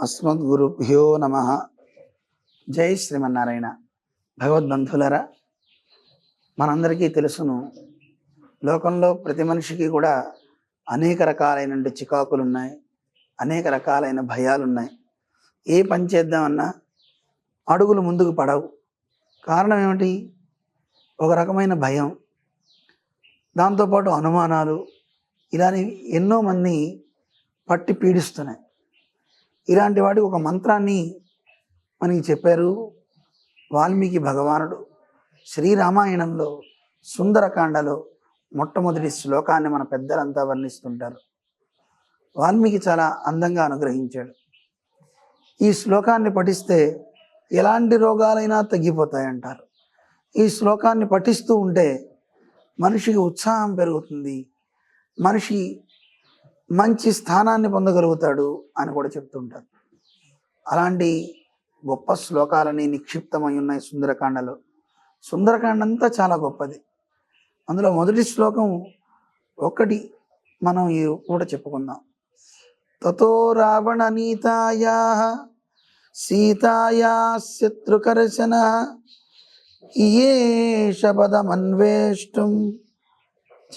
అస్మద్గురుభ్యో నమ. జై శ్రీమన్నారాయణ. భగవద్బంధులరా మనందరికీ తెలుసును లోకంలో ప్రతి మనిషికి కూడా అనేక రకాలైన చికాకులు ఉన్నాయి అనేక రకాలైన భయాలు ఉన్నాయి ఏ పని చేద్దామన్నా అడుగులు ముందుకు పడవు. కారణం ఏమిటి? ఒక రకమైన భయం దాంతోపాటు అనుమానాలు ఇలాని ఎన్నో మంది పట్టి పీడిస్తున్నాయి. ఇలాంటి వాటికి ఒక మంత్రాన్ని మనకి చెప్పారు. వాల్మీకి భగవానుడు శ్రీరామాయణంలో సుందరకాండలో మొట్టమొదటి శ్లోకాన్ని మన పెద్దలంతా వర్ణిస్తుంటారు. వాల్మీకి చాలా అందంగా అనుగ్రహించాడు. ఈ శ్లోకాన్ని పఠిస్తే ఎలాంటి రోగాలైనా తగ్గిపోతాయంటారు. ఈ శ్లోకాన్ని పఠిస్తూ ఉంటే మనిషికి ఉత్సాహం పెరుగుతుంది. మనిషి మంచి స్థానాన్ని పొందగలుగుతాడు అని కూడా చెప్తుంటారు. అలాంటి గొప్ప శ్లోకాలని నిక్షిప్తమై ఉన్నాయి సుందరకాండలో. సుందరకాండ అంతా చాలా గొప్పది. అందులో మొదటి శ్లోకం ఒకటి మనం ఈ కూడా చెప్పుకుందాం. తతో రావణ నీతాయా సీతాయా శత్రుకర్శన ఇయే శబదమన్వేష్టం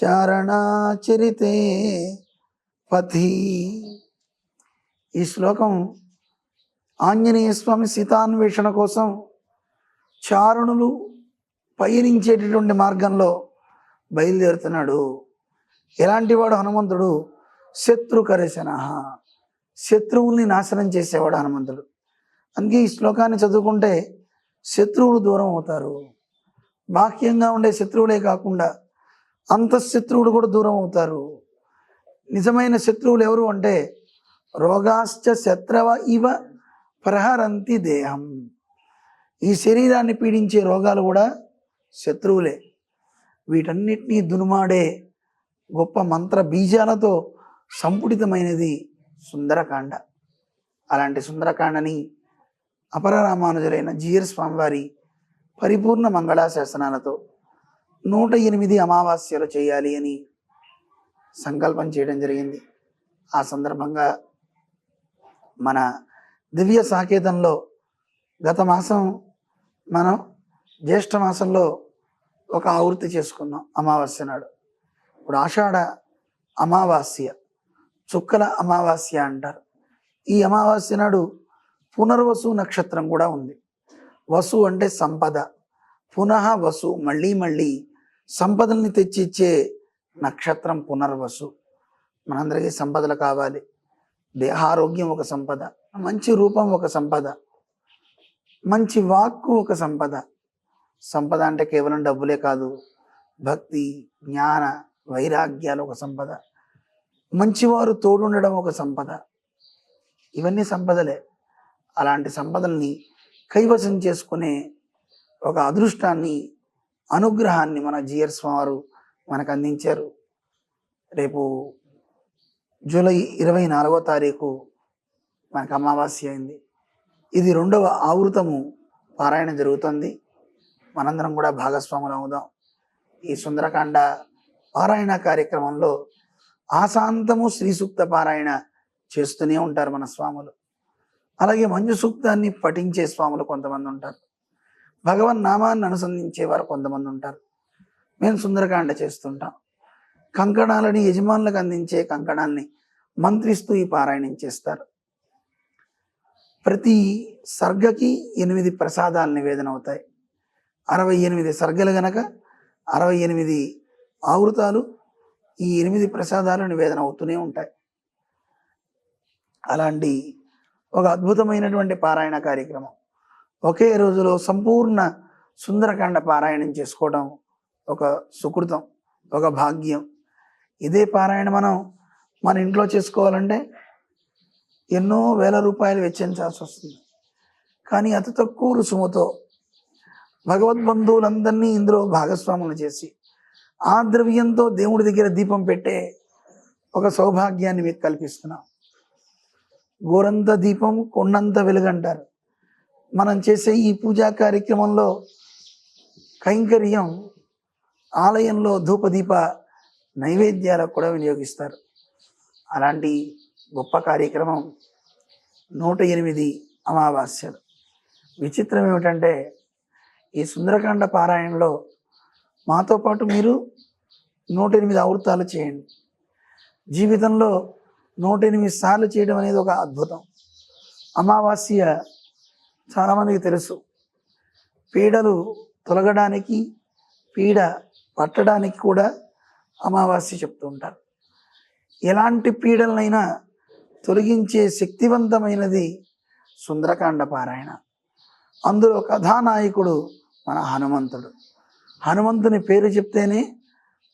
చారణాచరితే పథి. ఈ శ్లోకం ఆంజనేయ స్వామి సీతాన్వేషణ కోసం చారణులు పయనించేటటువంటి మార్గంలో బయలుదేరుతున్నాడు. ఎలాంటి వాడు హనుమంతుడు? శత్రుకరశన శత్రువుల్ని నాశనం చేసేవాడు హనుమంతుడు. అందుకే ఈ శ్లోకాన్ని చదువుకుంటే శత్రువులు దూరం అవుతారు. బాహ్యంగా ఉండే శత్రువులే కాకుండా అంతఃశత్రువులు కూడా దూరం అవుతారు. నిజమైన శత్రువులు ఎవరు అంటే రోగాశ్చ శత్రవ ఇవ ప్రహరంతి దేహం. ఈ శరీరాన్ని పీడించే రోగాలు కూడా శత్రువులే. వీటన్నిటినీ దునుమాడే గొప్ప మంత్ర బీజాలతో సంపుటితమైనది సుందరకాండ. అలాంటి సుందరకాండని అపర రామానుజులైన జియర్ స్వామివారి పరిపూర్ణ మంగళాశాసనాలతో నూట ఎనిమిది అమావాస్యలు చేయాలి అని సంకల్పం చేయడం జరిగింది. ఆ సందర్భంగా మన దివ్య సాకేతంలో గత మాసం మనం జ్యేష్ఠ మాసంలో ఒక ఆవృత్తి చేసుకున్నాం అమావాస్య నాడు. ఇప్పుడు ఆషాఢ అమావాస్య చుక్కల అమావాస్య అంటారు. ఈ అమావాస్య నాడు పునర్వసు నక్షత్రం కూడా ఉంది. వసు అంటే సంపద. పునః వసు మళ్ళీ మళ్ళీ సంపదల్ని తెచ్చిచ్చే నక్షత్రం పునర్వసు. మనందరికీ సంపదలు కావాలి. దేహారోగ్యం ఒక సంపద. మంచి రూపం ఒక సంపద. మంచి వాక్కు ఒక సంపద. సంపద అంటే కేవలం డబ్బులే కాదు భక్తి జ్ఞాన వైరాగ్యాలు ఒక సంపద. మంచివారు తోడుండడం ఒక సంపద. ఇవన్నీ సంపదలే. అలాంటి సంపదల్ని కైవసం చేసుకునే ఒక అదృష్టాన్ని అనుగ్రహాన్ని మన జిఆర్ స్వామి మనకు అందించారు. రేపు జూలై ఇరవై నాలుగో తారీఖు మనకు అమావాస్య అయింది. ఇది రెండవ ఆవృతము పారాయణ జరుగుతుంది. మనందరం కూడా భాగస్వాములు అవుదాం. ఈ సుందరకాండ పారాయణ కార్యక్రమంలో ఆశాంతము శ్రీ సూక్త పారాయణ చేస్తూనే ఉంటారు మన స్వాములు. అలాగే మంజు సూక్తాన్ని పఠించే స్వాములు కొంతమంది ఉంటారు. భగవన్ నామాన్ని అనుసంధించేవారు కొంతమంది ఉంటారు. మేము సుందరకాండ చేస్తుంటాం. కంకణాలని యజమానులకు అందించే కంకణాల్ని మంత్రిస్తూ ఈ పారాయణం చేస్తారు. ప్రతి సర్గకి ఎనిమిది ప్రసాదాలు నివేదన అవుతాయి. అరవై ఎనిమిది సర్గలు గనక అరవై ఎనిమిది ఆవృతాలు ఈ ఎనిమిది ప్రసాదాలు నివేదన అవుతూనే ఉంటాయి. అలాంటి ఒక అద్భుతమైనటువంటి పారాయణ కార్యక్రమం. ఒకే రోజులో సంపూర్ణ సుందరకాండ పారాయణం చేసుకోవడం ఒక సుకృతం ఒక భాగ్యం. ఇదే పారాయణ మనం మన ఇంట్లో చేసుకోవాలంటే ఎన్నో వేల రూపాయలు వెచ్చించాల్సి వస్తుంది. కానీ అతి తక్కువ రుసుముతో భగవద్బంధువులందరినీ ఇందులో భాగస్వాములు చేసి ఆ ద్రవ్యంతో దేవుడి దగ్గర దీపం పెట్టే ఒక సౌభాగ్యాన్ని మీకు కల్పిస్తున్నాం. గోరంత దీపం కొండంత వెలుగంటారు మనం చేసే ఈ పూజా కార్యక్రమంలో కైంకర్యం ఆలయంలో ధూపదీప నైవేద్యాలకు కూడా వినియోగిస్తారు. అలాంటి గొప్ప కార్యక్రమం. నూట ఎనిమిది అమావాస్యలు. విచిత్రం ఏమిటంటే ఈ సుందరకాండ పారాయణలో మాతో పాటు మీరు నూట ఎనిమిది ఆవృతాలు చేయండి. జీవితంలో నూట ఎనిమిది సార్లు చేయడం అనేది ఒక అద్భుతం. అమావాస్య చాలామందికి తెలుసు. పీడలు తొలగడానికి పీడ పట్టడానికి కూడా అమావాస్య చెప్తూ ఉంటారు. ఎలాంటి పీడలనైనా తొలగించే శక్తివంతమైనది సుందరకాండ పారాయణ. అందులో కథానాయకుడు మన హనుమంతుడు. హనుమంతుని పేరు చెప్తేనే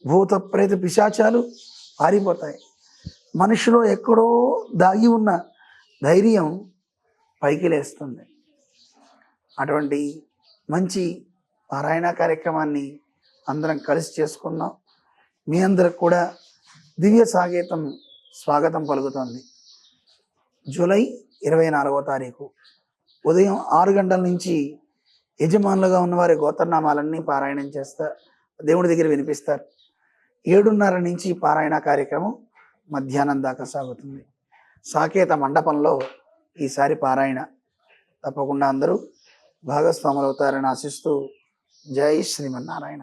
భూత ప్రేత పిశాచాలు పారిపోతాయి. మనిషిలో ఎక్కడో దాగి ఉన్న ధైర్యం పైకి లేస్తుంది. అటువంటి మంచి పారాయణ కార్యక్రమాన్ని అందరం కలిసి చేసుకుందాం. మీ అందరికి కూడా దివ్య సాగేతం స్వాగతం పలుకుతోంది. జూలై ఇరవై నాలుగవ తారీఖు. ఉదయం ఆరు గంటల నుంచి యజమానులుగా ఉన్న వారి గోత్రనామాలన్నీ పారాయణం చేస్తారు దేవుడి దగ్గర వినిపిస్తారు. ఏడున్నర నుంచి పారాయణ కార్యక్రమం మధ్యాహ్నం దాకా సాగుతుంది. సాకేత మండపంలో ఈసారి పారాయణ. తప్పకుండా అందరూ భాగస్వాములు అవుతారని ఆశిస్తూ జై శ్రీమన్నారాయణ.